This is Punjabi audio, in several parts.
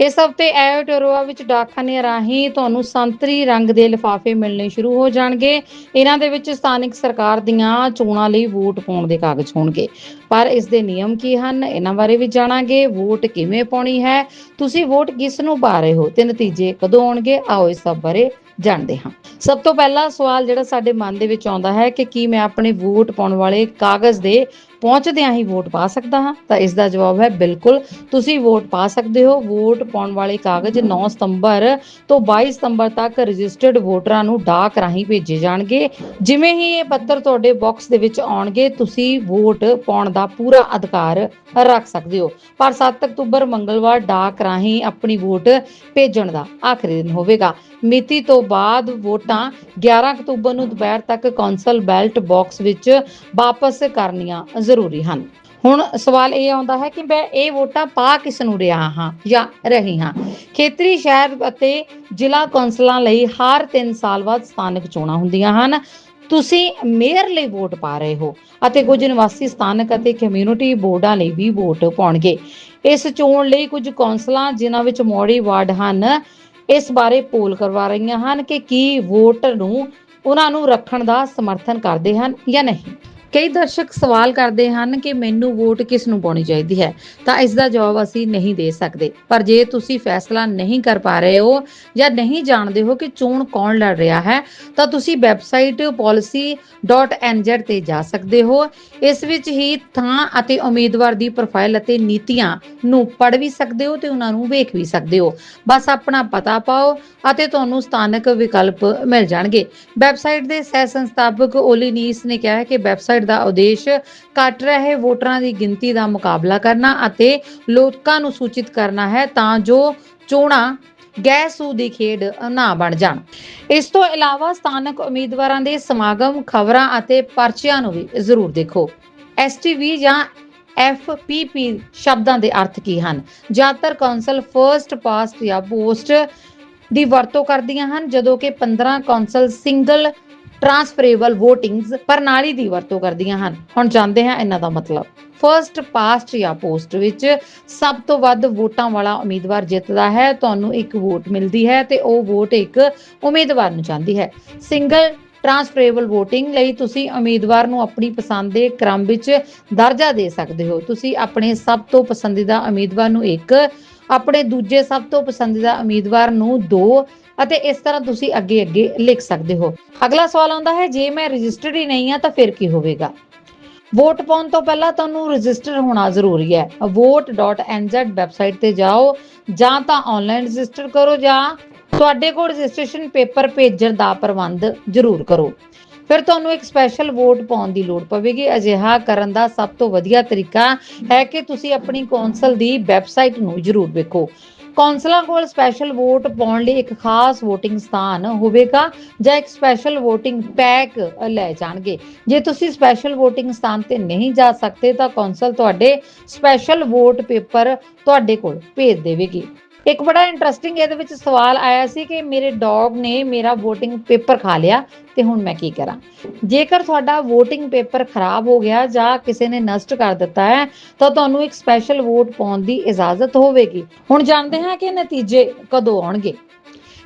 ਇਸ ਹਫ਼ਤੇ ਐਓਟੋਰੋਆ ਵਿੱਚ ਡਾਕਖਾਨੇ ਰਾਹੀਂ ਤੁਹਾਨੂੰ ਸੰਤਰੀ ਰੰਗ ਦੇ ਲਿਫਾਫੇ ਮਿਲਣੇ ਸ਼ੁਰੂ ਹੋ ਜਾਣਗੇ। ਇਹਨਾਂ ਦੇ ਵਿੱਚ ਸਥਾਨਿਕ ਸਰਕਾਰ ਦੀਆਂ ਚੋਣਾਂ ਲਈ ਵੋਟ ਪਾਉਣ ਦੇ ਕਾਗਜ਼ ਹੋਣਗੇ। ਪਰ ਇਸ ਦੇ ਨਿਯਮ ਕੀ ਹਨ? ਇਹਨਾਂ ਬਾਰੇ ਵੀ ਜਾਣਾਂਗੇ। ਵੋਟ ਕਿਵੇਂ ਪਾਉਣੀ ਹੈ? ਤੁਸੀਂ ਵੋਟ ਕਿਸ ਨੂੰ ਪਾ ਰਹੇ ਹੋ? ਤੇ ਨਤੀਜੇ ਕਦੋਂ ਆਉਣਗੇ? ਆਓ ਇਸ ਸਭ ਬਾਰੇ ਜਾਣਦੇ ਹਾਂ। ਸਭ ਤੋਂ ਪਹਿਲਾ ਸਵਾਲ ਜਿਹੜਾ ਸਾਡੇ ਮਨ ਦੇ ਵਿੱਚ ਆਉਂਦਾ ਹੈ ਕਿ ਕੀ ਮੈਂ ਆਪਣੇ ਵੋਟ ਪਾਉਣ ਵਾਲੇ ਕਾਗਜ਼ ਦੇ ਪਹੁੰਚਦਿਆਂ ਹੀ ਵੋਟ ਪਾ ਸਕਦਾ ਹਾਂ। ਤਾਂ ਇਸ ਦਾ ਜਵਾਬ ਹੈ ਬਿਲਕੁਲ। ਤੁਸੀਂ ਵੋਟ ਪਾ ਸਕਦੇ ਹੋ। ਵੋਟ ਪਾਉਣ ਵਾਲੇ ਕਾਗਜ਼ 9 ਸਤੰਬਰ ਤੋਂ 22 ਸਤੰਬਰ ਤੱਕ ਰਜਿਸਟਰਡ ਵੋਟਰਾਂ ਨੂੰ ਡਾਕ ਰਾਹੀਂ ਭੇਜੇ ਜਾਣਗੇ। ਜਿਵੇਂ ਹੀ ਇਹ ਪੱਤਰ ਤੁਹਾਡੇ ਬਾਕਸ ਦੇ ਵਿੱਚ ਆਉਣਗੇ, ਤੁਸੀਂ ਵੋਟ ਪਾਉਣ ਦਾ ਪੂਰਾ ਅਧਿਕਾਰ ਰੱਖ ਸਕਦੇ ਹੋ। ਪਰ 7 ਅਕਤੂਬਰ, ਮੰਗਲਵਾਰ ਡਾਕ ਰਾਹੀਂ ਆਪਣੀ ਵੋਟ ਭੇਜਣ ਦਾ ਆਖਰੀ ਦਿਨ ਹੋਵੇਗਾ। ਮਿਤੀ ਤੋਂ ਬਾਅਦ ਵੋਟਾਂ 11 ਅਕਤੂਬਰ ਨੂੰ ਦੁਪਹਿਰ ਤੱਕ ਕੌਂਸਲ ਬੈਲਟ ਬਾਕਸ ਵਿੱਚ ਵਾਪਸ ਕਰਨੀਆਂ ਜ਼ਰੂਰੀ ਹਨ। ਹੁਣ ਸਵਾਲ ਇਹ ਆਉਂਦਾ ਹੈ ਕਿ ਮੈਂ ਇਹ ਵੋਟਾਂ ਪਾ ਕਿਸ ਨੂੰ ਰਿਹਾ ਹਾਂ ਜਾਂ ਰਹੀ ਹਾਂ? ਖੇਤਰੀ ਸ਼ਹਿਰ ਅਤੇ ਜ਼ਿਲ੍ਹਾ ਕੌਂਸਲਾਂ ਲਈ ਹਰ 3 ਸਾਲ ਬਾਅਦ ਸਥਾਨਕ ਚੋਣਾਂ ਹੁੰਦੀਆਂ ਹਨ। ਤੁਸੀਂ ਮੇਅਰ ਲਈ ਵੋਟ ਪਾ ਰਹੇ ਹੋ ਅਤੇ ਕੁਝ ਨਿਵਾਸੀ ਸਥਾਨਕ ਅਤੇ ਕਮਿਊਨਿਟੀ ਬੋਰਡਾਂ ਲਈ ਵੀ ਵੋਟ ਪਾਉਣਗੇ। ਇਸ ਚੋਣ ਲਈ ਕੁਝ ਕੌਂਸਲਾਂ ਜਿਨ੍ਹਾਂ ਵਿੱਚ ਮੌੜੀ ਵਾਰਡ ਹਨ, ਇਸ ਬਾਰੇ ਪੋਲ ਕਰਵਾ ਰਹੀਆਂ ਹਨ ਕਿ ਕੀ ਵੋਟ ਨੂੰ ਉਹਨਾਂ ਨੂੰ ਰੱਖਣ ਦਾ ਸਮਰਥਨ ਕਰਦੇ ਹਨ ਜਾਂ ਨਹੀਂ। ਕਈ ਦਰਸ਼ਕ ਸਵਾਲ ਕਰਦੇ ਹਨ ਕਿ ਮੈਨੂੰ ਵੋਟ ਕਿਸ ਨੂੰ ਪਾਉਣੀ ਚਾਹੀਦੀ ਹੈ? ਤਾਂ ਇਸ ਦਾ ਜਵਾਬ ਅਸੀਂ ਨਹੀਂ ਦੇ ਸਕਦੇ। ਪਰ ਜੇ ਤੁਸੀਂ ਫੈਸਲਾ ਨਹੀਂ ਕਰ ਪਾ ਰਹੇ ਹੋ ਜਾਂ ਨਹੀਂ ਜਾਣਦੇ ਹੋ ਕਿ ਚੋਣ ਕੌਣ ਲੜ ਰਿਹਾ ਹੈ, ਤਾਂ ਤੁਸੀਂ ਵੈਬਸਾਈਟ policy.nz ਤੇ ਜਾ ਸਕਦੇ ਹੋ। ਇਸ ਵਿੱਚ ਹੀ ਥਾਂ ਅਤੇ ਉਮੀਦਵਾਰ ਦੀ ਪ੍ਰੋਫਾਈਲ ਅਤੇ ਨੀਤੀਆਂ ਨੂੰ ਪੜ੍ਹ ਵੀ ਸਕਦੇ ਹੋ ਤੇ ਉਹਨਾਂ ਨੂੰ ਵੇਖ ਵੀ ਸਕਦੇ ਹੋ। ਬਸ ਆਪਣਾ ਪਤਾ ਪਾਓ ਅਤੇ ਤੁਹਾਨੂੰ ਸਥਾਨਕ ਵਿਕਲਪ ਮਿਲ ਜਾਣਗੇ। ਵੈਬਸਾਈਟ ਦੇ ਸਹਿ ਸੰਸਥਾਪਕ ਓਲੀਨੀਸ ਨੇ ਕਿਹਾ ਹੈ ਕਿ ਵੈਬਸਾਈਟ ਦਾ ਉਦੇਸ਼ ਘਟ ਰਹੇ ਵੋਟਰਾਂ ਦੀ ਗਿਣਤੀ ਦਾ ਮੁਕਾਬਲਾ ਕਰਨਾ ਅਤੇ ਲੋਕਾਂ ਨੂੰ ਸੂਚਿਤ ਕਰਨਾ ਹੈ ਤਾਂ ਜੋ ਚੋਣਾਂ ਗੈਸੂ ਦੀ ਖੇਡ ਨਾ ਬਣ ਜਾਣ। ਇਸ ਤੋਂ ਇਲਾਵਾ ਸਥਾਨਕ ਉਮੀਦਵਾਰਾਂ ਦੇ ਸਮਾਗਮ, ਖਬਰਾਂ ਅਤੇ ਪਰਚਿਆਂ ਨੂੰ ਵੀ ਜ਼ਰੂਰ ਦੇਖੋ। ਐਸਟੀਵੀ ਜਾਂ ਐਫਪੀਪੀ ਸ਼ਬਦਾਂ ਦੇ ਅਰਥ ਕੀ ਹਨ? ਜ਼ਿਆਦਾਤਰ ਕੌਂਸਲ ਫਰਸਟ ਪਾਸਟ ਜਾਂ ਪੋਸਟ ਦੀ ਵਰਤੋਂ ਕਰਦੀਆਂ ਹਨ, ਜਦੋਂ ਕਿ 15 ਕੌਂਸਲ ਸਿੰਗਲ ਟਰਾਂਸਫਰੇਬਲ VOTINGS ਪ੍ਰਣਾਲੀ ਦੀ ਵਰਤੋਂ ਕਰਦੀਆਂ ਹਨ। ਹੁਣ ਜਾਣਦੇ ਹਾਂ ਇਹਨਾਂ ਦਾ ਮਤਲਬ। ਫਰਸਟ ਪਾਸਟ ਜਾਂ ਪੋਸਟ ਵਿੱਚ ਸਭ ਤੋਂ ਵੱਧ ਵੋਟਾਂ ਵਾਲਾ ਉਮੀਦਵਾਰ ਜਿੱਤਦਾ ਹੈ, ਤੁਹਾਨੂੰ ਇੱਕ ਵੋਟ ਮਿਲਦੀ ਹੈ ਤੇ ਉਹ ਵੋਟ ਇੱਕ ਉਮੀਦਵਾਰ ਨੂੰ ਜਾਂਦੀ ਹੈ। ਸਿੰਗਲ ਟਰਾਂਸਫਰੇਬਲ VOTING ਲਈ ਤੁਸੀਂ ਉਮੀਦਵਾਰ ਨੂੰ ਆਪਣੀ ਪਸੰਦ ਦੇ ਕ੍ਰਮ ਵਿੱਚ ਦਰਜਾ ਦੇ ਸਕਦੇ ਹੋ। ਤੁਸੀਂ ਆਪਣੇ ਸਭ ਤੋਂ ਪਸੰਦੀਦਾ ਉਮੀਦਵਾਰ ਨੂੰ ਇੱਕ, ਆਪਣੇ ਦੂਜੇ ਸਭ ਤੋਂ ਪਸੰਦੀਦਾ ਉਮੀਦਵਾਰ ਨੂੰ ਦੋ ਅਤੇ ਇਸ ਤਰ੍ਹਾਂ ਤੁਸੀਂ ਅੱਗੇ ਅੱਗੇ ਲਿਖ ਸਕਦੇ ਹੋ। ਅਗਲਾ ਸਵਾਲ ਆਉਂਦਾ ਹੈ, ਜੇ ਮੈਂ ਰਜਿਸਟਰਡ ਹੀ ਨਹੀਂ ਹਾਂ ਤਾਂ ਫਿਰ ਕੀ ਹੋਵੇਗਾ? ਵੋਟ ਪਾਉਣ ਤੋਂ ਪਹਿਲਾਂ ਤੁਹਾਨੂੰ ਰਜਿਸਟਰ ਹੋਣਾ ਜ਼ਰੂਰੀ ਹੈ। vote.nz ਵੈਬਸਾਈਟ ਤੇ ਜਾਓ ਜਾਂ ਤਾਂ ਆਨਲਾਈਨ ਰਜਿਸਟਰ ਕਰੋ ਜਾਂ ਤੁਹਾਡੇ ਕੋਲ ਰਜਿਸਟ੍ਰੇਸ਼ਨ ਪੇਪਰ ਭੇਜਣ ਦਾ ਪ੍ਰਬੰਧ ਜ਼ਰੂਰ ਕਰੋ। ਫਿਰ ਤੁਹਾਨੂੰ ਇੱਕ ਸਪੈਸ਼ਲ ਵੋਟ ਪਾਉਣ ਦੀ ਲੋੜ ਪਵੇਗੀ। ਅਜਿਹਾ ਕਰਨ ਦਾ ਸਭ ਤੋਂ ਵਧੀਆ ਤਰੀਕਾ ਹੈ ਕਿ ਤੁਸੀਂ ਆਪਣੀ ਕੌਂਸਲ ਦੀ ਵੈਬਸਾਈਟ ਨੂੰ ਜ਼ਰੂਰ ਵੇਖੋ। ਕੌਂਸਲਾਂ ਕੋਲ ਸਪੈਸ਼ਲ ਵੋਟ ਪਾਉਣ ਲਈ ਇੱਕ ਖਾਸ VOTING ਸਥਾਨ ਹੋਵੇਗਾ, ਜਾਂ ਇੱਕ ਸਪੈਸ਼ਲ VOTING ਪੈਕ ਲੈ ਜਾਣਗੇ। ਜੇ ਤੁਸੀਂ ਸਪੈਸ਼ਲ VOTING ਸਥਾਨ ਤੇ ਨਹੀਂ ਜਾ ਸਕਦੇ, ਤਾਂ ਕੌਂਸਲ ਤੁਹਾਡੇ ਸਪੈਸ਼ਲ ਵੋਟ ਪੇਪਰ ਤੁਹਾਡੇ ਕੋਲ ਭੇਜ ਦੇਵੇਗੀ। ਇੱਕ ਬੜਾ ਇੰਟਰਸਟਿੰਗ ਇਹਦੇ ਵਿੱਚ ਸਵਾਲ ਆਇਆ ਸੀ ਕਿ ਮੇਰੇ ਡੌਗ ਨੇ ਮੇਰਾ VOTING ਪੇਪਰ ਖਾ ਲਿਆ ਤੇ ਹੁਣ ਮੈਂ ਕੀ ਕਰਾਂ? ਜੇਕਰ ਤੁਹਾਡਾ VOTING ਪੇਪਰ ਖਰਾਬ ਹੋ ਗਿਆ ਜਾਂ ਕਿਸੇ ਨੇ ਨਸ਼ਟ ਕਰ ਦਿੱਤਾ ਹੈ, ਤਾਂ ਤੁਹਾਨੂੰ ਇੱਕ ਸਪੈਸ਼ਲ ਵੋਟ ਪਾਉਣ ਦੀ ਇਜਾਜ਼ਤ ਹੋਵੇਗੀ। ਹੁਣ ਜਾਣਦੇ ਹਾਂ ਕਿ ਨਤੀਜੇ ਕਦੋਂ ਆਉਣਗੇ।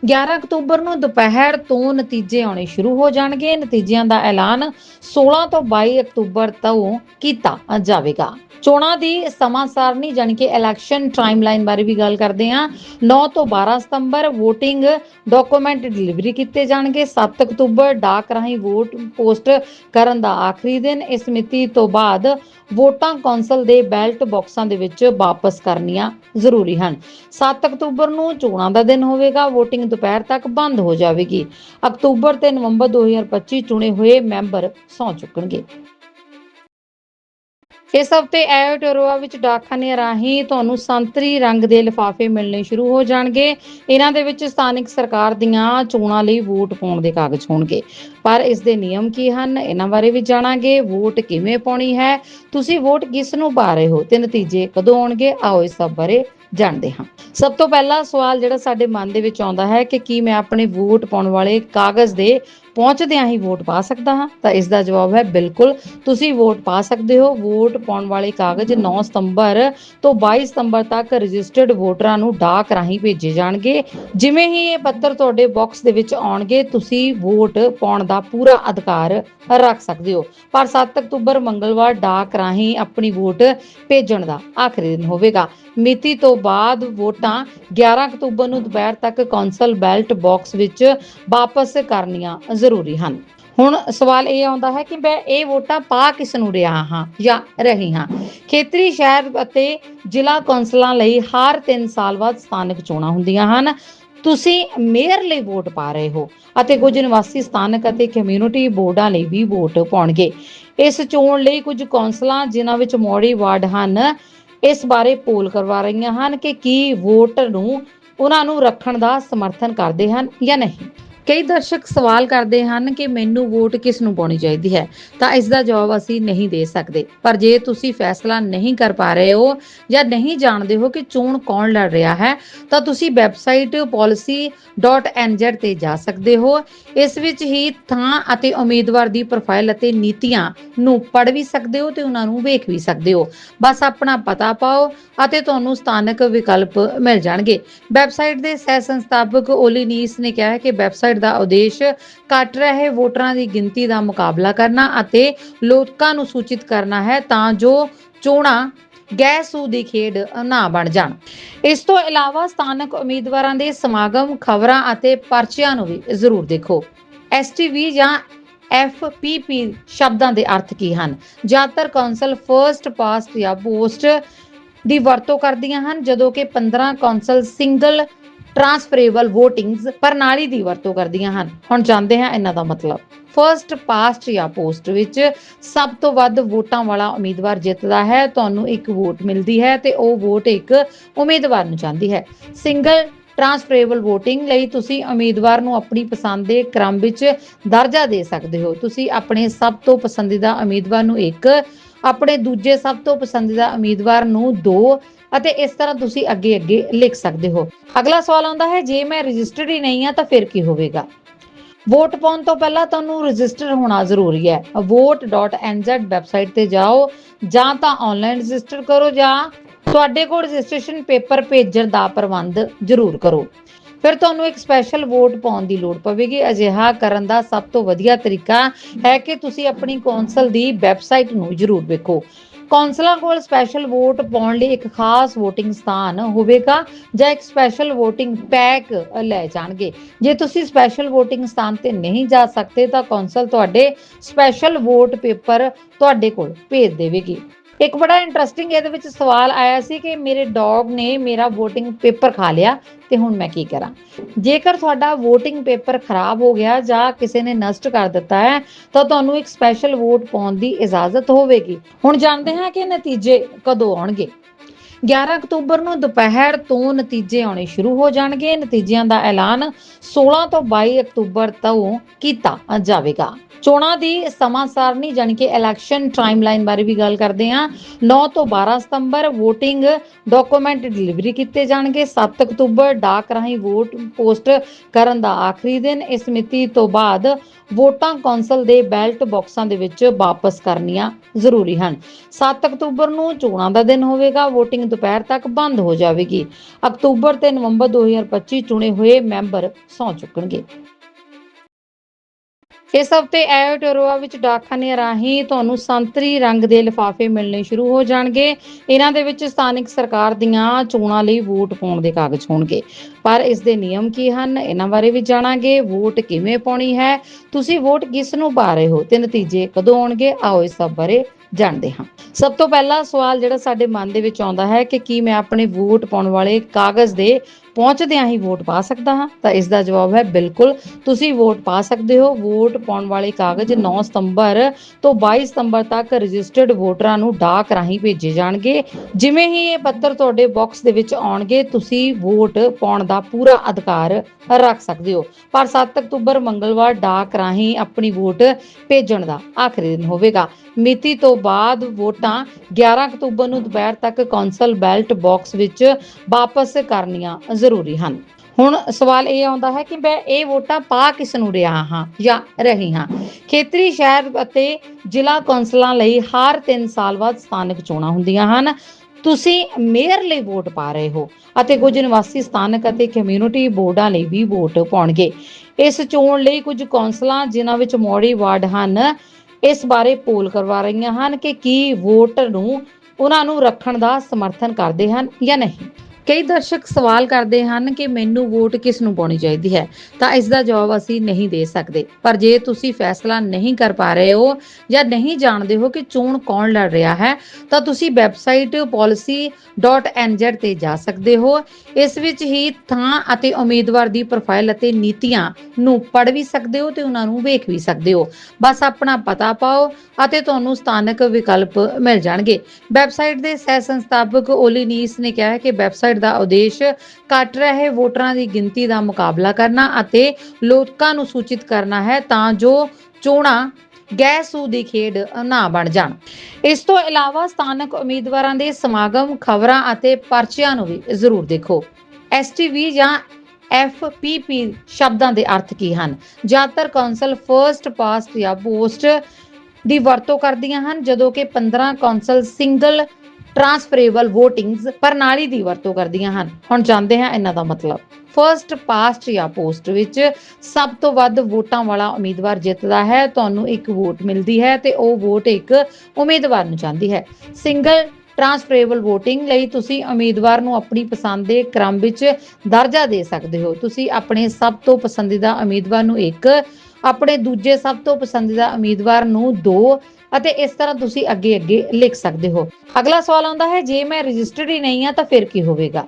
11 ਅਕਤੂਬਰ ਨੂੰ ਦੁਪਹਿਰ ਤੋਂ ਨਤੀਜੇ ਆਉਣੇ ਸ਼ੁਰੂ ਹੋ ਜਾਣਗੇ। ਨਤੀਜਿਆਂ ਦਾ ਐਲਾਨ 16 ਤੋਂ 22 ਅਕਤੂਬਰ ਤੋਂ ਕੀਤਾ ਜਾਵੇਗਾ। ਚੋਣਾਂ ਦੀ ਸਮਾਂ ਸਾਰਣੀ ਜਾਣੀ ਕਿ ਇਲੈਕਸ਼ਨ ਟਾਈਮਲਾਈਨ ਬਾਰੇ ਵੀ ਗੱਲ ਕਰਦੇ ਹਾਂ। 9 ਤੋਂ 12 ਸਤੰਬਰ VOTING ਡਾਕੂਮੈਂਟ ਡਿਲੀਵਰੀ ਕੀਤੇ ਜਾਣਗੇ। 7 ਅਕਤੂਬਰ ਡਾਕ ਰਾਹੀਂ ਵੋਟ ਪੋਸਟ ਕਰਨ ਦਾ ਆਖਰੀ ਦਿਨ। ਇਸ ਮਿਤੀ ਤੋਂ ਬਾਅਦ ਵੋਟਾਂ ਕੌਂਸਲ ਦੇ ਬੈਲਟ ਬਾਕਸਾਂ ਦੇ ਵਿੱਚ ਵਾਪਸ ਕਰਨੀਆਂ ਜ਼ਰੂਰੀ ਹਨ। 7 ਅਕਤੂਬਰ ਨੂੰ ਚੋਣਾਂ ਦਾ ਦਿਨ ਹੋਵੇਗਾ VOTING ਦੁਪਹਿਰ ਤੱਕ ਬੰਦ ਹੋ ਜਾਵੇਗੀ। ਅਕਤੂਬਰ ਤੇ ਨਵੰਬਰ 2025 ਚੁਣੇ ਹੋਏ ਮੈਂਬਰ ਸੌਂ ਚੁੱਕਣਗੇ। ਇਸ ਹਫ਼ਤੇ ਐਓਟੋਰੋਆ ਵਿੱਚ ਡਾਕਖਾਨੇ ਰਾਹੀਂ ਤੁਹਾਨੂੰ ਸੰਤਰੀ ਰੰਗ ਦੇ ਲਿਫਾਫੇ ਮਿਲਣੇ ਸ਼ੁਰੂ ਹੋ ਜਾਣਗੇ। ਇਹਨਾਂ ਦੇ ਵਿੱਚ ਸਥਾਨਕ ਸਰਕਾਰ ਦੀਆਂ ਚੋਣਾਂ ਲਈ ਵੋਟ ਪਾਉਣ ਦੇ ਕਾਗਜ਼ ਹੋਣਗੇ। ਪਰ ਇਸ ਦੇ ਨਿਯਮ ਕੀ ਹਨ? ਇਹਨਾਂ ਬਾਰੇ ਵੀ ਜਾਣਾਂਗੇ। ਵੋਟ ਕਿਵੇਂ ਪਾਉਣੀ ਹੈ? ਤੁਸੀਂ ਵੋਟ ਕਿਸ ਨੂੰ ਪਾ ਰਹੇ ਹੋ? ਤੇ ਨਤੀਜੇ ਕਦੋਂ ਆਉਣਗੇ? ਆਓ ਇਸ ਸਭ ਬਾਰੇ ਜਾਣਦੇ ਹਾਂ। ਸਭ ਤੋਂ ਪਹਿਲਾ ਸਵਾਲ ਜਿਹੜਾ ਸਾਡੇ ਮਨ ਦੇ ਵਿੱਚ ਆਉਂਦਾ ਹੈ ਕਿ ਕੀ ਮੈਂ ਆਪਣੇ ਵੋਟ ਪਾਉਣ ਵਾਲੇ ਕਾਗਜ਼ ਦੇ ਪਹੁੰਚਦਿਆਂ ਹੀ ਵੋਟ ਪਾ ਸਕਦਾ ਹਾਂ? ਤਾਂ ਇਸ ਦਾ ਜਵਾਬ ਹੈ ਬਿਲਕੁਲ। ਤੁਸੀਂ ਵੋਟ ਪਾ ਸਕਦੇ ਹੋ। ਵੋਟ ਪਾਉਣ ਵਾਲੇ ਕਾਗਜ਼ 9 ਸਤੰਬਰ ਤੋਂ 22 ਸਤੰਬਰ ਤੱਕ ਰਜਿਸਟਰਡ ਵੋਟਰਾਂ ਨੂੰ ਡਾਕ ਰਾਹੀਂ ਭੇਜੇ ਜਾਣਗੇ। ਜਿਵੇਂ ਹੀ ਇਹ ਪੱਤਰ ਤੁਹਾਡੇ ਬਾਕਸ ਦੇ ਵਿੱਚ ਆਉਣਗੇ, ਤੁਸੀਂ ਵੋਟ ਪਾਉਣ ਦਾ ਪੂਰਾ ਅਧਿਕਾਰ ਰੱਖ ਸਕਦੇ ਹੋ। ਪਰ 7 ਅਕਤੂਬਰ ਮੰਗਲਵਾਰ ਡਾਕ ਰਾਹੀਂ ਆਪਣੀ ਵੋਟ ਭੇਜਣ ਦਾ ਆਖਰੀ ਦਿਨ ਹੋਵੇਗਾ। ਮਿਤੀ ਤੋਂ ਬਾਅਦ ਵੋਟਾਂ 11 ਅਕਤੂਬਰ ਨੂੰ ਦੁਪਹਿਰ ਤੱਕ ਕੌਂਸਲ ਬੈਲਟ ਬਾਕਸ ਵਿੱਚ ਵਾਪਸ ਕਰਨੀਆਂ ਜ਼ਰੂਰੀ ਹਨ। ਹੁਣ ਸਵਾਲ ਇਹ ਆਉਂਦਾ ਹੈ ਕਿ ਮੈਂ ਇਹ ਵੋਟਾਂ ਪਾ ਕਿਸ ਨੂੰ ਰਿਹਾ ਹਾਂ ਜਾਂ ਰਹੀ ਹਾਂ? ਖੇਤਰੀ ਸ਼ਹਿਰ ਅਤੇ ਜ਼ਿਲ੍ਹਾ ਕੌਂਸਲਾਂ ਲਈ ਹਰ 3 ਸਾਲ ਬਾਅਦ ਸਥਾਨਕ ਚੋਣਾਂ ਹੁੰਦੀਆਂ ਹਨ। ਤੁਸੀਂ ਮੇਅਰ ਲਈ ਵੋਟ ਪਾ ਰਹੇ ਹੋ ਅਤੇ ਕੁਝ ਨਿਵਾਸੀ ਸਥਾਨਕ ਅਤੇ ਕਮਿਊਨਿਟੀ ਬੋਰਡਾਂ ਲਈ ਵੀ ਵੋਟ ਪਾਉਣਗੇ। ਇਸ ਚੋਣ ਲਈ ਕੁਝ ਕੌਂਸਲਾਂ ਜਿਨ੍ਹਾਂ ਵਿੱਚ ਮੌੜੀ ਵਾਰਡ ਹਨ ਇਸ ਬਾਰੇ ਪੋਲ ਕਰਵਾ ਰਹੀਆਂ ਹਨ ਕਿ ਕੀ ਵੋਟਰ ਨੂੰ ਉਹਨਾਂ ਨੂੰ ਰੱਖਣ ਦਾ ਸਮਰਥਨ ਕਰਦੇ ਹਨ ਜਾਂ ਨਹੀਂ। ਕਈ ਦਰਸ਼ਕ ਸਵਾਲ ਕਰਦੇ ਹਨ ਕਿ ਮੈਨੂੰ ਵੋਟ ਕਿਸ ਨੂੰ ਪਾਉਣੀ ਚਾਹੀਦੀ ਹੈ? ਤਾਂ ਇਸ ਦਾ ਜਵਾਬ ਅਸੀਂ ਨਹੀਂ ਦੇ ਸਕਦੇ। ਪਰ ਜੇ ਤੁਸੀਂ ਫੈਸਲਾ ਨਹੀਂ ਕਰ ਪਾ ਰਹੇ ਹੋ ਜਾਂ ਨਹੀਂ ਜਾਣਦੇ ਹੋ ਕਿ ਚੋਣ ਕੌਣ ਲੜ ਰਿਹਾ ਹੈ, ਤਾਂ ਤੁਸੀਂ ਵੈਬਸਾਈਟ policy.nz ਤੇ ਜਾ ਸਕਦੇ ਹੋ। ਇਸ ਵਿੱਚ ਹੀ ਥਾਂ ਅਤੇ ਉਮੀਦਵਾਰ ਦੀ ਪ੍ਰੋਫਾਈਲ ਅਤੇ ਨੀਤੀਆਂ ਨੂੰ ਪੜ੍ਹ ਵੀ ਸਕਦੇ ਹੋ ਤੇ ਉਹਨਾਂ ਨੂੰ ਵੇਖ ਵੀ ਸਕਦੇ ਹੋ। ਬਸ ਆਪਣਾ ਪਤਾ ਪਾਓ ਅਤੇ ਤੁਹਾਨੂੰ ਸਥਾਨਕ ਵਿਕਲਪ ਮਿਲ ਜਾਣਗੇ। ਵੈਬਸਾਈਟ ਦੇ ਸਹਿ ਸੰਸਥਾਪਕ ਓਲੀਨੀਸ ਨੇ ਕਿਹਾ ਹੈ ਕਿ ਵੈਬਸਾਈਟ ਦਾ ਉਦੇਸ਼ ਘਟ ਰਹੇ ਵੋਟਰਾਂ ਦੀ ਗਿਣਤੀ ਦਾ ਮੁਕਾਬਲਾ ਕਰਨਾ ਅਤੇ ਲੋਕਾਂ ਨੂੰ ਸੂਚਿਤ ਕਰਨਾ ਹੈ ਤਾਂ ਜੋ ਚੋਣਾਂ ਗੈਸੂ ਦੀ ਖੇਡ ਨਾ ਬਣ ਜਾਣ। ਇਸ ਤੋਂ ਇਲਾਵਾ ਸਥਾਨਕ ਉਮੀਦਵਾਰਾਂ ਦੇ ਸਮਾਗਮ, ਖਬਰਾਂ ਅਤੇ ਪਰਚਿਆਂ ਨੂੰ ਵੀ ਜ਼ਰੂਰ ਦੇਖੋ। ਐਸਟੀਵੀ ਜਾਂ ਐਫਪੀਪੀ ਸ਼ਬਦਾਂ ਦੇ ਅਰਥ ਕੀ ਹਨ? ਜ਼ਿਆਦਾਤਰ ਕੌਂਸਲ ਫਰਸਟ ਪਾਸਟ ਜਾਂ ਪੋਸਟ ਦੀ ਵਰਤੋਂ ਕਰਦੀਆਂ ਹਨ, ਜਦੋਂ ਕਿ 15 ਕੌਂਸਲ ਸਿੰਗਲ ਟਰਾਂਸਫਰੇਬਲ VOTINGS ਪ੍ਰਣਾਲੀ ਦੀ ਵਰਤੋਂ ਕਰਦੀਆਂ ਹਨ। ਹੁਣ ਜਾਣਦੇ ਹਾਂ ਇਹਨਾਂ ਦਾ ਮਤਲਬ। ਫਰਸਟ ਪਾਸਟ ਜਾਂ ਪੋਸਟ ਵਿੱਚ ਸਭ ਤੋਂ ਵੱਧ ਵੋਟਾਂ ਵਾਲਾ ਉਮੀਦਵਾਰ ਜਿੱਤਦਾ ਹੈ, ਤੁਹਾਨੂੰ ਇੱਕ ਵੋਟ ਮਿਲਦੀ ਹੈ ਤੇ ਉਹ ਵੋਟ ਇੱਕ ਉਮੀਦਵਾਰ ਨੂੰ ਜਾਂਦੀ ਹੈ। ਸਿੰਗਲ ਟਰਾਂਸਫਰੇਬਲ VOTING ਲਈ ਤੁਸੀਂ ਉਮੀਦਵਾਰ ਨੂੰ ਆਪਣੀ ਪਸੰਦ ਦੇ ਕ੍ਰਮ ਵਿੱਚ ਦਰਜਾ ਦੇ ਸਕਦੇ ਹੋ। ਤੁਸੀਂ ਆਪਣੇ ਸਭ ਤੋਂ ਪਸੰਦੀਦਾ ਉਮੀਦਵਾਰ ਨੂੰ ਇੱਕ, ਆਪਣੇ ਦੂਜੇ ਸਭ ਤੋਂ ਪਸੰਦੀਦਾ ਉਮੀਦਵਾਰ ਨੂੰ ਦੋ ਅਤੇ ਇਸ ਤਰ੍ਹਾਂ ਤੁਸੀਂ ਅੱਗੇ ਅੱਗੇ ਲਿਖ ਸਕਦੇ ਹੋ। ਅਗਲਾ ਸਵਾਲ ਆਉਂਦਾ ਹੈ, ਜੇ ਮੈਂ ਰਜਿਸਟਰਡ ਹੀ ਨਹੀਂ ਹਾਂ ਤਾਂ ਫਿਰ ਕੀ ਹੋਵੇਗਾ? ਵੋਟ ਪਾਉਣ ਤੋਂ ਪਹਿਲਾਂ ਤੁਹਾਨੂੰ ਰਜਿਸਟਰ ਹੋਣਾ ਜ਼ਰੂਰੀ ਹੈ। vote.nz ਵੈਬਸਾਈਟ ਤੇ ਜਾਓ, ਜਾਂ ਤਾਂ ਆਨਲਾਈਨ ਰਜਿਸਟਰ ਕਰੋ, ਜਾਂ ਤੁਹਾਡੇ ਕੋਲ ਰਜਿਸਟ੍ਰੇਸ਼ਨ ਪੇਪਰ ਭੇਜਣ ਦਾ ਪ੍ਰਬੰਧ ਜ਼ਰੂਰ ਕਰੋ। ਫਿਰ ਤੁਹਾਨੂੰ ਇੱਕ ਸਪੈਸ਼ਲ ਵੋਟ ਪਾਉਣ ਦੀ ਲੋੜ ਪਵੇਗੀ। ਅਜਿਹਾ ਕਰਨ ਦਾ ਸਭ ਤੋਂ ਵਧੀਆ ਤਰੀਕਾ ਹੈ ਕਿ ਤੁਸੀਂ ਆਪਣੀ ਕੌਂਸਲ ਦੀ ਵੈਬਸਾਈਟ ਨੂੰ ਜ਼ਰੂਰ ਵੇਖੋ। ਕੌਂਸਲਾਂ ਕੋਲ ਸਪੈਸ਼ਲ ਵੋਟ ਪਾਉਣ ਲਈ ਇੱਕ ਖਾਸ VOTING ਸਥਾਨ ਹੋਵੇਗਾ, ਜਾਂ ਇੱਕ ਸਪੈਸ਼ਲ VOTING ਪੈਕ ਲੈ ਜਾਣਗੇ। ਜੇ ਤੁਸੀਂ ਸਪੈਸ਼ਲ VOTING ਸਥਾਨ ਤੇ ਨਹੀਂ ਜਾ ਸਕਦੇ, ਤਾਂ ਕੌਂਸਲ ਤੁਹਾਡੇ ਸਪੈਸ਼ਲ ਵੋਟ ਪੇਪਰ ਤੁਹਾਡੇ ਕੋਲ ਭੇਜ ਦੇਵੇਗੀ। ਇੱਕ ਬੜਾ ਇੰਟਰਸਟਿੰਗ ਇਹਦੇ ਵਿੱਚ ਸਵਾਲ ਆਇਆ ਸੀ ਕਿ ਮੇਰੇ ਡੌਗ ਨੇ ਮੇਰਾ VOTING ਪੇਪਰ ਖਾ ਲਿਆ ਤੇ ਹੁਣ ਮੈਂ ਕੀ ਕਰਾਂ? ਜੇਕਰ ਤੁਹਾਡਾ VOTING ਪੇਪਰ ਖਰਾਬ ਹੋ ਗਿਆ ਜਾਂ ਕਿਸੇ ਨੇ ਨਸ਼ਟ ਕਰ ਦਿੱਤਾ ਹੈ, ਤਾਂ ਤੁਹਾਨੂੰ ਇੱਕ ਸਪੈਸ਼ਲ ਵੋਟ ਪਾਉਣ ਦੀ ਇਜਾਜ਼ਤ ਹੋਵੇਗੀ। ਹੁਣ ਜਾਣਦੇ ਹਾਂ ਕਿ ਨਤੀਜੇ ਕਦੋਂ ਆਉਣਗੇ। 11 ਅਕਤੂਬਰ ਨੂੰ ਦੁਪਹਿਰ ਤੋਂ ਨਤੀਜੇ ਆਉਣੇ ਸ਼ੁਰੂ ਹੋ ਜਾਣਗੇ। ਨਤੀਜਿਆਂ ਦਾ ਐਲਾਨ 16 ਤੋਂ 22 ਅਕਤੂਬਰ ਤੋਂ ਕੀਤਾ ਜਾਵੇਗਾ। ਚੋਣਾਂ ਦੀ ਸਮਾਂ ਸਾਰਣੀ ਜਾਣੀ ਕਿ ਇਲੈਕਸ਼ਨ ਟਾਈਮਲਾਈਨ ਬਾਰੇ ਵੀ ਗੱਲ ਕਰਦੇ ਹਾਂ। 9 ਤੋਂ 12 ਸਤੰਬਰ VOTING ਡਾਕੂਮੈਂਟ ਡਿਲੀਵਰੀ ਕੀਤੇ ਜਾਣਗੇ। 7 ਅਕਤੂਬਰ ਡਾਕ ਰਾਹੀਂ ਵੋਟ ਪੋਸਟ ਕਰਨ ਦਾ ਆਖਰੀ ਦਿਨ। ਇਸ ਮਿਤੀ ਤੋਂ ਬਾਅਦ ਵੋਟਾਂ ਕੌਂਸਲ ਦੇ ਬੈਲਟ ਬਾਕਸਾਂ ਦੇ ਵਿੱਚ ਵਾਪਸ ਕਰਨੀਆਂ ਜ਼ਰੂਰੀ ਹਨ। 7 ਅਕਤੂਬਰ ਨੂੰ ਚੋਣਾਂ ਦਾ ਦਿਨ ਹੋਵੇਗਾ। VOTING ਦੁਪਹਿਰ ਤੱਕ ਬੰਦ ਹੋ ਜਾਵੇਗੀ। ਅਕਤੂਬਰ ਤੇ ਨਵੰਬਰ 2025 ਚੁਣੇ ਹੋਏ ਮੈਂਬਰ ਸੌਂ ਚੁੱਕਣਗੇ। ਇਸ ਹਫ਼ਤੇ ਐਓਟੋਰੋਆ ਵਿੱਚ ਡਾਕਖਾਨੇ ਰਾਹੀਂ ਤੁਹਾਨੂੰ ਸੰਤਰੀ ਰੰਗ ਦੇ ਲਿਫਾਫੇ ਮਿਲਣੇ ਸ਼ੁਰੂ ਹੋ ਜਾਣਗੇ। ਇਹਨਾਂ ਦੇ ਵਿੱਚ ਸਥਾਨਕ ਸਰਕਾਰ ਦੀਆਂ ਚੋਣਾਂ ਲਈ ਵੋਟ ਪਾਉਣ ਦੇ ਕਾਗਜ਼ ਹੋਣਗੇ। ਪਰ ਇਸ ਦੇ ਨਿਯਮ ਕੀ ਹਨ, ਇਹਨਾਂ ਬਾਰੇ ਵੀ ਜਾਣਾਂਗੇ। ਵੋਟ ਕਿਵੇਂ ਪਾਉਣੀ ਹੈ, ਤੁਸੀਂ ਵੋਟ ਕਿਸ ਨੂੰ ਪਾ ਰਹੇ ਹੋ ਤੇ ਨਤੀਜੇ ਕਦੋਂ ਆਉਣਗੇ, ਆਓ ਇਸ ਸਭ ਬਾਰੇ ਜਾਣਦੇ ਹਾਂ। ਸਭ ਤੋਂ ਪਹਿਲਾ ਸਵਾਲ ਜਿਹੜਾ ਸਾਡੇ ਮਨ ਦੇ ਵਿੱਚ ਆਉਂਦਾ ਹੈ ਕਿ ਕੀ ਮੈਂ ਆਪਣੇ ਵੋਟ ਪਾਉਣ ਵਾਲੇ ਕਾਗਜ਼ ਦੇ ਪਹੁੰਚਦਿਆਂ ਹੀ ਵੋਟ ਪਾ ਸਕਦਾ ਹਾਂ। ਤਾਂ ਇਸ ਦਾ ਜਵਾਬ ਹੈ ਬਿਲਕੁਲ। ਤੁਸੀਂ ਵੋਟ ਪਾ ਸਕਦੇ ਹੋ। ਵੋਟ ਪਾਉਣ ਵਾਲੇ ਕਾਗਜ਼ 9 ਸਤੰਬਰ ਤੋਂ 22 ਸਤੰਬਰ ਤੱਕ ਰਜਿਸਟਰਡ ਵੋਟਰਾਂ ਨੂੰ ਡਾਕ ਰਾਹੀਂ ਭੇਜੇ ਜਾਣਗੇ। ਜਿਵੇਂ ਹੀ ਇਹ ਪੱਤਰ ਤੁਹਾਡੇ ਬਾਕਸ ਦੇ ਵਿੱਚ ਆਉਣਗੇ, ਤੁਸੀਂ ਵੋਟ ਪਾਉਣ ਦਾ ਪੂਰਾ ਅਧਿਕਾਰ ਰੱਖ ਸਕਦੇ ਹੋ। ਪਰ 7 ਅਕਤੂਬਰ, ਮੰਗਲਵਾਰ ਡਾਕ ਰਾਹੀਂ ਆਪਣੀ ਵੋਟ ਭੇਜਣ ਦਾ ਆਖਰੀ ਦਿਨ ਹੋਵੇਗਾ। ਮਿਤੀ ਤੋਂ ਬਾਅਦ ਵੋਟਾਂ 11 ਅਕਤੂਬਰ ਨੂੰ ਦੁਪਹਿਰ ਤੱਕ ਕੌਂਸਲ ਬੈਲਟ ਬਾਕਸ ਵਿੱਚ ਵਾਪਸ ਕਰਨੀਆਂ ਜ਼ਰੂਰੀ ਹਨ। ਹੁਣ ਸਵਾਲ ਇਹ ਆਉਂਦਾ ਹੈ ਕਿ ਮੈਂ ਇਹ ਵੋਟਾਂ ਪਾ ਕਿਸ ਨੂੰ ਰਿਹਾ ਹਾਂ ਜਾਂ ਰਹੀ ਹਾਂ? ਖੇਤਰੀ ਸ਼ਹਿਰ ਅਤੇ ਜ਼ਿਲ੍ਹਾ ਕੌਂਸਲਾਂ ਲਈ ਹਰ 3 ਸਾਲ ਬਾਅਦ ਸਥਾਨਕ ਚੋਣਾਂ ਹੁੰਦੀਆਂ ਹਨ। ਤੁਸੀਂ ਮੇਅਰ ਲਈ ਵੋਟ ਪਾ ਰਹੇ ਹੋ ਅਤੇ ਕੁਝ ਨਿਵਾਸੀ ਸਥਾਨਕ ਅਤੇ ਕਮਿਊਨਿਟੀ ਬੋਰਡਾਂ ਲਈ ਵੀ ਵੋਟ ਪਾਉਣਗੇ। ਇਸ ਚੋਣ ਲਈ ਕੁਝ ਕੌਂਸਲਾਂ ਜਿਨ੍ਹਾਂ ਵਿੱਚ ਮੌੜੀ ਵਾਰਡ ਹਨ, ਇਸ ਬਾਰੇ ਪੋਲ ਕਰਵਾ ਰਹੀਆਂ ਹਨ ਕਿ ਕੀ ਵੋਟਰ ਨੂੰ ਉਹਨਾਂ ਨੂੰ ਰੱਖਣ ਦਾ ਸਮਰਥਨ ਕਰਦੇ ਹਨ ਜਾਂ ਨਹੀਂ। ਕਈ ਦਰਸ਼ਕ ਸਵਾਲ ਕਰਦੇ ਹਨ ਕਿ ਮੈਨੂੰ ਵੋਟ ਕਿਸ ਨੂੰ ਪਾਉਣੀ ਚਾਹੀਦੀ ਹੈ? ਤਾਂ ਇਸ ਦਾ ਜਵਾਬ ਅਸੀਂ ਨਹੀਂ ਦੇ ਸਕਦੇ। ਪਰ ਜੇ ਤੁਸੀਂ ਫੈਸਲਾ ਨਹੀਂ ਕਰ ਪਾ ਰਹੇ ਹੋ ਜਾਂ ਨਹੀਂ ਜਾਣਦੇ ਹੋ ਕਿ ਚੋਣ ਕੌਣ ਲੜ ਰਿਹਾ ਹੈ, ਤਾਂ ਤੁਸੀਂ ਵੈਬਸਾਈਟ policy.nz ਤੇ ਜਾ ਸਕਦੇ ਹੋ। ਇਸ ਵਿੱਚ ਹੀ ਥਾਂ ਅਤੇ ਉਮੀਦਵਾਰ ਦੀ ਪ੍ਰੋਫਾਈਲ ਅਤੇ ਨੀਤੀਆਂ ਨੂੰ ਪੜ੍ਹ ਵੀ ਸਕਦੇ ਹੋ ਤੇ ਉਹਨਾਂ ਨੂੰ ਵੇਖ ਵੀ ਸਕਦੇ ਹੋ। ਬਸ ਆਪਣਾ ਪਤਾ ਪਾਓ ਅਤੇ ਤੁਹਾਨੂੰ ਸਥਾਨਕ ਵਿਕਲਪ ਮਿਲ ਜਾਣਗੇ। ਵੈਬਸਾਈਟ ਦੇ ਸਹਿ ਸੰਸਥਾਪਕ ਓਲੀਨੀਸ ਨੇ ਕਿਹਾ ਹੈ ਕਿ ਵੈਬਸਾਈਟ ਦਾ ਉਦੇਸ਼ ਘਟ ਰਹੇ ਵੋਟਰਾਂ ਦੀ ਗਿਣਤੀ ਦਾ ਮੁਕਾਬਲਾ ਕਰਨਾ ਅਤੇ ਲੋਕਾਂ ਨੂੰ ਸੂਚਿਤ ਕਰਨਾ ਹੈ ਤਾਂ ਜੋ ਚੋਣਾਂ ਗੈਸੂ ਦੀ ਖੇਡ ਨਾ ਬਣ ਜਾਣ। ਇਸ ਤੋਂ ਇਲਾਵਾ ਸਥਾਨਕ ਉਮੀਦਵਾਰਾਂ ਦੇ ਸਮਾਗਮ, ਖਬਰਾਂ ਅਤੇ ਪਰਚਿਆਂ ਨੂੰ ਵੀ ਜ਼ਰੂਰ ਦੇਖੋ। ਐਸਟੀਵੀ ਜਾਂ ਐਫਪੀਪੀ ਸ਼ਬਦਾਂ ਦੇ ਅਰਥ ਕੀ ਹਨ? ਜ਼ਿਆਦਾਤਰ ਕੌਂਸਲ ਫਰਸਟ ਪਾਸਟ ਜਾਂ ਪੋਸਟ ਦੀ ਵਰਤੋਂ ਕਰਦੀਆਂ ਹਨ, ਜਦੋਂ ਕਿ 15 ਕੌਂਸਲ ਸਿੰਗਲ ਟਰਾਂਸਫਰੇਬਲ VOTINGS ਪ੍ਰਣਾਲੀ ਦੀ ਵਰਤੋਂ ਕਰਦੀਆਂ ਹਨ। ਹੁਣ ਜਾਣਦੇ ਹਾਂ ਇਹਨਾਂ ਦਾ ਮਤਲਬ। ਫਰਸਟ ਪਾਸਟ ਜਾਂ ਪੋਸਟ ਵਿੱਚ ਸਭ ਤੋਂ ਵੱਧ ਵੋਟਾਂ ਵਾਲਾ ਉਮੀਦਵਾਰ ਜਿੱਤਦਾ ਹੈ, ਤੁਹਾਨੂੰ ਇੱਕ ਵੋਟ ਮਿਲਦੀ ਹੈ ਤੇ ਉਹ ਵੋਟ ਇੱਕ ਉਮੀਦਵਾਰ ਨੂੰ ਜਾਂਦੀ ਹੈ। ਸਿੰਗਲ ਟਰਾਂਸਫਰੇਬਲ VOTING ਲਈ ਤੁਸੀਂ ਉਮੀਦਵਾਰ ਨੂੰ ਆਪਣੀ ਪਸੰਦ ਦੇ ਕ੍ਰਮ ਵਿੱਚ ਦਰਜਾ ਦੇ ਸਕਦੇ ਹੋ। ਤੁਸੀਂ ਆਪਣੇ ਸਭ ਤੋਂ ਪਸੰਦੀਦਾ ਉਮੀਦਵਾਰ ਨੂੰ ਇੱਕ, ਆਪਣੇ ਦੂਜੇ ਸਭ ਤੋਂ ਪਸੰਦੀਦਾ ਉਮੀਦਵਾਰ ਨੂੰ ਦੋ ਅਤੇ ਇਸ ਤਰ੍ਹਾਂ ਤੁਸੀਂ ਅੱਗੇ ਅੱਗੇ ਲਿਖ ਸਕਦੇ ਹੋ। ਅਗਲਾ ਸਵਾਲ ਆਉਂਦਾ ਹੈ, ਜੇ ਮੈਂ ਰਜਿਸਟਰਡ ਹੀ ਨਹੀਂ ਹਾਂ ਤਾਂ ਫਿਰ ਕੀ ਹੋਵੇਗਾ?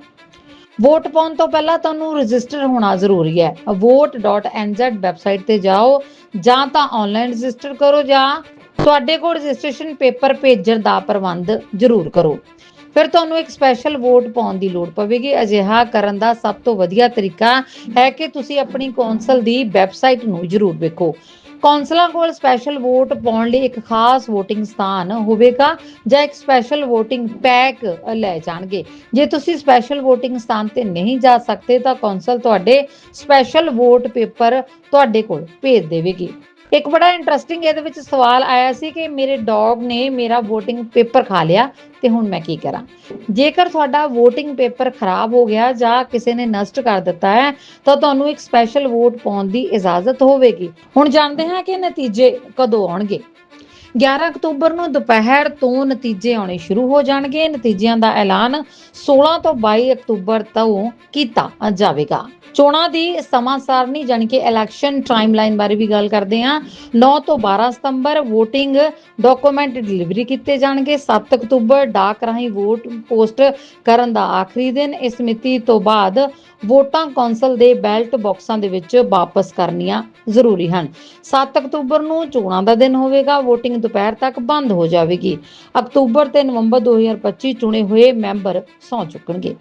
ਵੋਟ ਪਾਉਣ ਤੋਂ ਪਹਿਲਾਂ ਤੁਹਾਨੂੰ ਰਜਿਸਟਰ ਹੋਣਾ ਜ਼ਰੂਰੀ ਹੈ। vote.nz ਵੈਬਸਾਈਟ ਤੇ ਜਾਓ, ਜਾਂ ਤਾਂ ਆਨਲਾਈਨ ਰਜਿਸਟਰ ਕਰੋ, ਜਾਂ ਤੁਹਾਡੇ ਕੋਲ ਰਜਿਸਟ੍ਰੇਸ਼ਨ ਪੇਪਰ ਭੇਜਣ ਦਾ ਪ੍ਰਬੰਧ ਜ਼ਰੂਰ ਕਰੋ। ਫਿਰ ਤੁਹਾਨੂੰ ਇੱਕ ਸਪੈਸ਼ਲ ਵੋਟ ਪਾਉਣ ਦੀ ਲੋੜ ਪਵੇਗੀ। ਅਜਿਹਾ ਕਰਨ ਦਾ ਸਭ ਤੋਂ ਵਧੀਆ ਤਰੀਕਾ ਹੈ ਕਿ ਤੁਸੀਂ ਆਪਣੀ ਕੌਂਸਲ ਦੀ ਵੈਬਸਾਈਟ ਨੂੰ ਜ਼ਰੂਰ ਵੇਖੋ। ਕੌਂਸਲਾਂ ਕੋਲ ਸਪੈਸ਼ਲ ਵੋਟ ਪਾਉਣ ਲਈ ਇੱਕ ਖਾਸ VOTING ਸਥਾਨ ਹੋਵੇਗਾ, ਜਾਂ ਇੱਕ ਸਪੈਸ਼ਲ VOTING ਪੈਕ ਲੈ ਜਾਣਗੇ। ਜੇ ਤੁਸੀਂ ਸਪੈਸ਼ਲ VOTING ਸਥਾਨ ਤੇ ਨਹੀਂ ਜਾ ਸਕਦੇ, ਤਾਂ ਕੌਂਸਲ ਤੁਹਾਡੇ ਸਪੈਸ਼ਲ ਵੋਟ ਪੇਪਰ ਤੁਹਾਡੇ ਕੋਲ ਭੇਜ ਦੇਵੇਗੀ। ਇੱਕ ਬੜਾ ਇੰਟਰਸਟਿੰਗ ਇਹਦੇ ਵਿੱਚ ਸਵਾਲ ਆਇਆ ਸੀ ਕਿ ਮੇਰੇ ਡੌਗ ਨੇ ਮੇਰਾ VOTING ਪੇਪਰ ਖਾ ਲਿਆ ਤੇ ਹੁਣ ਮੈਂ ਕੀ ਕਰਾਂ? ਜੇਕਰ ਤੁਹਾਡਾ VOTING ਪੇਪਰ ਖਰਾਬ ਹੋ ਗਿਆ ਜਾਂ ਕਿਸੇ ਨੇ ਨਸ਼ਟ ਕਰ ਦਿੱਤਾ ਹੈ, ਤਾਂ ਤੁਹਾਨੂੰ ਇੱਕ ਸਪੈਸ਼ਲ ਵੋਟ ਪਾਉਣ ਦੀ ਇਜਾਜ਼ਤ ਹੋਵੇਗੀ। ਹੁਣ ਜਾਣਦੇ ਹਾਂ ਕਿ ਨਤੀਜੇ ਕਦੋਂ ਆਉਣਗੇ। 11 ਅਕਤੂਬਰ ਨੂੰ ਦੁਪਹਿਰ ਤੋਂ ਨਤੀਜੇ ਆਉਣੇ ਸ਼ੁਰੂ ਹੋ ਜਾਣਗੇ। ਨਤੀਜਿਆਂ ਦਾ ਐਲਾਨ 16 ਤੋਂ 22 ਅਕਤੂਬਰ ਤੋਂ ਕੀਤਾ ਜਾਵੇਗਾ। ਚੋਣਾਂ ਦੀ ਸਮਾਂ ਸਾਰਣੀ ਜਾਣੀ ਕਿ ਇਲੈਕਸ਼ਨ ਟਾਈਮਲਾਈਨ ਬਾਰੇ ਵੀ ਗੱਲ ਕਰਦੇ ਹਾਂ। 9 ਤੋਂ 12 ਸਤੰਬਰ VOTING ਡਾਕੂਮੈਂਟ ਡਿਲੀਵਰੀ ਕੀਤੇ ਜਾਣਗੇ। 7 ਅਕਤੂਬਰ ਡਾਕ ਰਾਹੀਂ ਵੋਟ ਪੋਸਟ ਕਰਨ ਦਾ ਆਖਰੀ ਦਿਨ। ਇਸ ਮਿਤੀ ਤੋਂ ਬਾਅਦ ਵੋਟਾਂ ਕੌਂਸਲ ਦੇ ਬੈਲਟ ਬਾਕਸਾਂ ਦੇ ਵਿੱਚ ਵਾਪਸ ਕਰਨੀਆਂ ਜ਼ਰੂਰੀ ਹਨ। 7 ਅਕਤੂਬਰ ਨੂੰ ਚੋਣਾਂ ਦਾ ਦਿਨ ਹੋਵੇਗਾ। VOTING ਦੁਪਹਿਰ ਤੱਕ ਬੰਦ ਹੋ ਜਾਵੇਗੀ। ਅਕਤੂਬਰ ਤੇ ਨਵੰਬਰ 2025 ਚੁਣੇ ਹੋਏ ਮੈਂਬਰ ਸੌਂ ਚੁੱਕਣਗੇ।